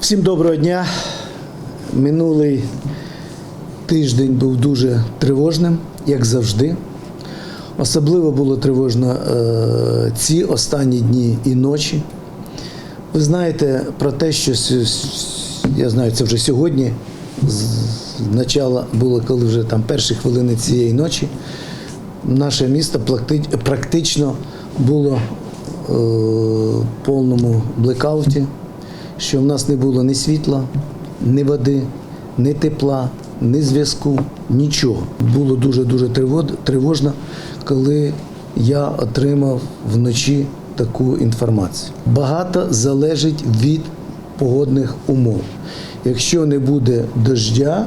Всім доброго дня. Минулий тиждень був дуже тривожним, як завжди. Особливо було тривожно е, ці останні дні і ночі. Ви знаєте про те, що я знаю, це вже сьогодні, з було, коли вже там перші хвилини цієї ночі, наше місто практично було е, в повному блекауті, що в нас не було ні світла, ні води, ні тепла, ні зв'язку, нічого. Було дуже-дуже тривожно, коли я отримав вночі таку інформацію. Багато залежить від погодних умов. Якщо не буде дождя,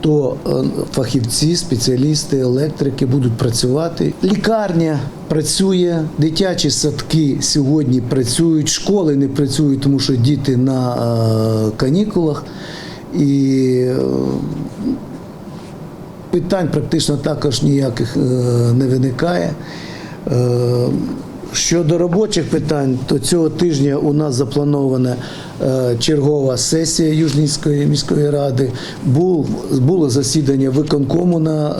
то е, фахівці, спеціалісти, електрики будуть працювати. Лікарня працює, дитячі садки сьогодні працюють, школи не працюють, тому що діти на е, канікулах. І е, питань практично також ніяких не виникає. Щодо робочих питань, то цього тижня у нас запланована е, чергова сесія Южнівської міської ради. Було засідання виконкому на е,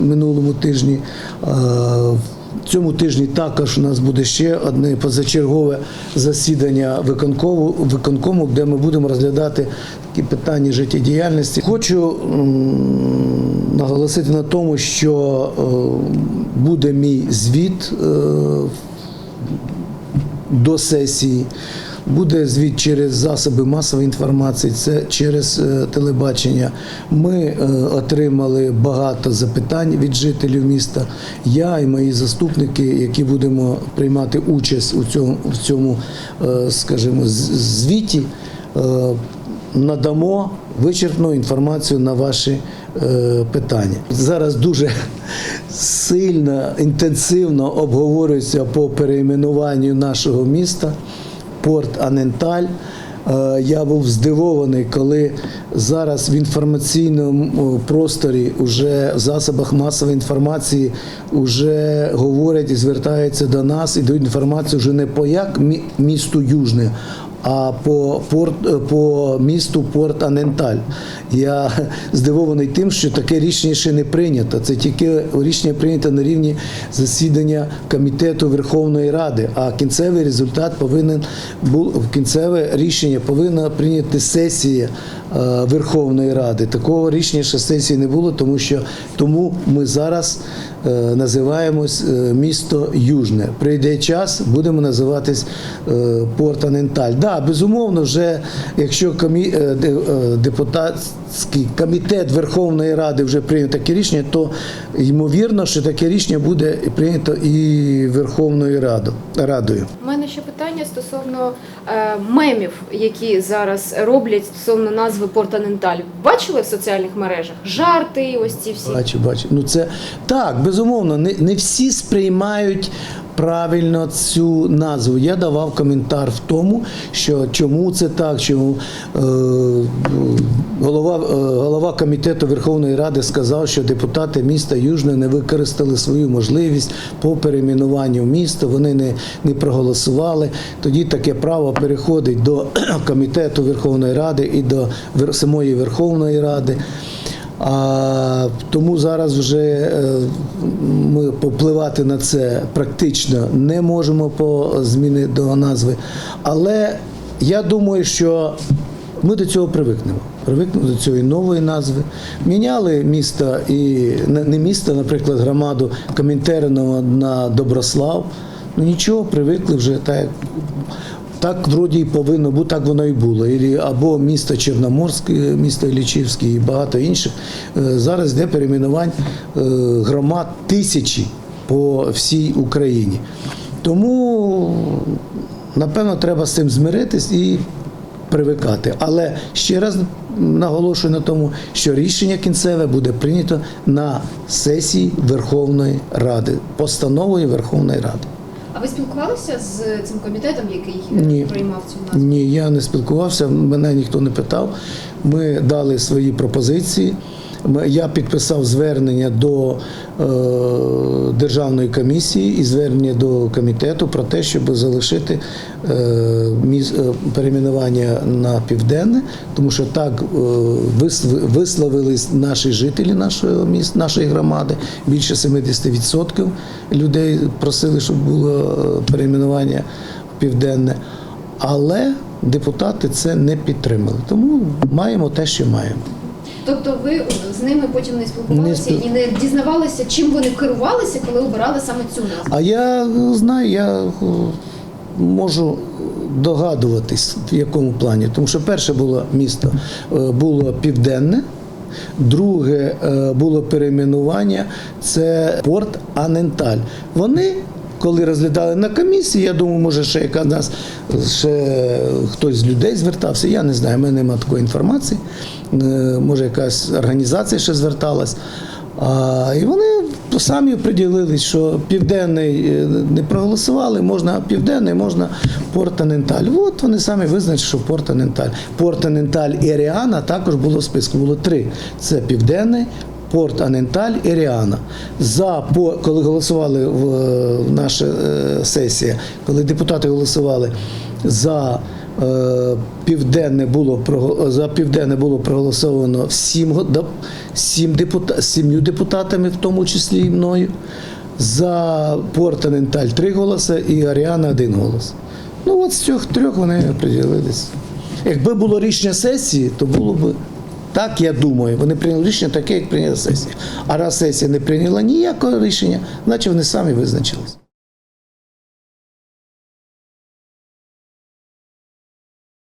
минулому тижні. Е, цьому тижні також у нас буде ще одне позачергове засідання виконкому, виконкому, де ми будемо розглядати такі питання життєдіяльності. Хочу наголосити на тому, що буде мій звіт е, до сесії. Буде звіт через засоби масової інформації, це через е, телебачення. Ми е, отримали багато запитань від жителів міста. Я і мої заступники, які будемо приймати участь у цьому, в цьому скажімо, звіті, надамо вичерпну інформацію на ваші е, питання. Зараз дуже сильно, інтенсивно обговорюється по перейменуванню нашого міста Порт Аненталь. Е, Я був здивований, коли зараз в інформаційному просторі, уже в засобах масової інформації, вже говорять і звертаються до нас і дають інформацію вже не по як місту Южне, а по порт е, по місту Порт Аненталь. Я здивований тим, що таке рішення ще не прийнято. Це тільки рішення прийнято на рівні засідання комітету Верховної Ради. А кінцевий результат повинен був кінцеве рішення повинна прийняти сесія е, Верховної Ради. Такого рішення ще сесії не було, тому що тому ми зараз е, називаємось місто Южне. Прийде час, будемо називатись Порт Аненталь. Да, безумовно, вже якщо комі, е, е, депутатський комітет Верховної Ради вже прийняв таке рішення, то ймовірно, що таке рішення буде прийнято і Верховною Радою. У мене ще питання стосовно е, мемів, які зараз роблять стосовно назви Портаненталь. Бачили в соціальних мережах? Жарти, ось ці всі. Бачу, бачу. Ну це так, безумовно, не, не всі сприймають. Правильно цю назву я давав коментар в тому, що чому це так, чому е, голова, е, голова комітету Верховної Ради сказав, що депутати міста Южне не використали свою можливість по перейменуванню міста, вони не, не проголосували. Тоді таке право переходить до комітету Верховної Ради і до самої Верховної Ради. А тому зараз вже е, ми попливати на це практично не можемо по зміни до назви. Але я думаю, що ми до цього привикнемо. Привикнемо до цієї нової назви. Міняли місто і не місто, наприклад, громаду Комінтерного на Доброслав. Ну нічого, привикли вже так. так вроді і повинно бути, так воно і було. Або місто Чорноморське, місто Іллічівське і багато інших. Е, Зараз йде перейменувань е, громад тисячі по всій Україні. Тому, напевно, треба з цим змиритись і привикати. Але ще раз наголошую на тому, що рішення кінцеве буде прийнято на сесії Верховної Ради, постановою Верховної Ради. А ви спілкувалися з цим комітетом, який Ні. приймав цю назву? Ні, я не спілкувався, мене ніхто не питав. Ми дали свої пропозиції Я підписав звернення до е, державної комісії і звернення до комітету про те, щоб залишити е, міс- е, перейменування на південне, тому що так вис- висловились наші жителі нашого міста, нашої громади. Більше 70% людей просили, щоб було перейменування південне. Але депутати це не підтримали. Тому маємо те, що маємо. Тобто ви з ними потім не спілкувалися Не спіл- і не дізнавалися, чим вони керувалися, коли обирали саме цю назву? А я е, знаю, я е, можу догадуватись, в якому плані. Тому що перше було місто е, було південне, друге е, було перейменування це порт Аненталь. Вони. Коли розглядали на комісії, я думаю, може ще яка нас ще хтось з людей звертався. Я не знаю, в мене немає такої інформації. Е, Може, якась організація ще зверталась. І вони самі приділились, що південний е, не проголосували, можна південний, можна Порт-Аненталь. От вони самі визначили, що Порт-Аненталь. Порт-Аненталь і Ріана також було в списку. Було три. Це південний. Порт Аненталь і Ріана. За коли голосували в, в наша е, сесія, коли депутати голосували за е, південне було за південне було проголосовано всім го- сім депута, сім'ю депутатами, в тому числі і мною. За Порт Аненталь три голоси і Аріана один голос. Ну от з цих трьох вони приділились. Якби було рішення сесії, то було б так, я думаю. Вони прийняли рішення таке, як прийняла сесія. А раз сесія не прийняла ніякого рішення, значить вони самі визначились.